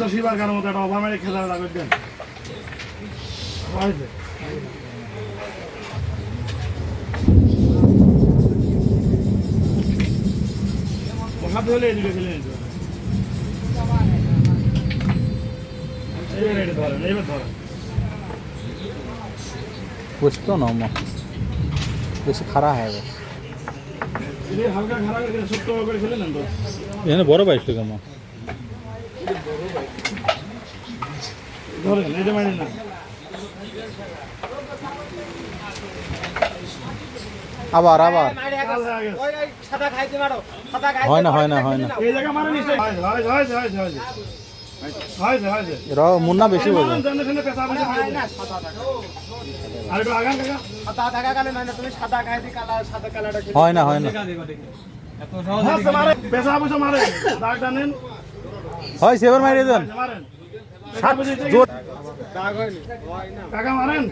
দশ বার কারো মতো একটা অভামের খেলা লাগবে দেন হয়েছে হাত ধরে এদিকে ফেলে নিতে হবে। এইবার এটা ধরেন এইবার ধরেন कुछ तो ना मो বেশি খারাপ হয় বস এটা হালকা খারাপ করে ছোট্ট করে ফেলে নেন তো এখানে বড় পাইছিল কেমন ধরেন এটা মানে না। আবার আবার। হয়ে মারো না হয় না। হয় না মুন্না বেশি কালা হয় না হয় না। হ্যাঁ, পেশা পেশা মারেন দাগটা নেন হয় সেবার মারিয়ে দেন। কাকা মারেন।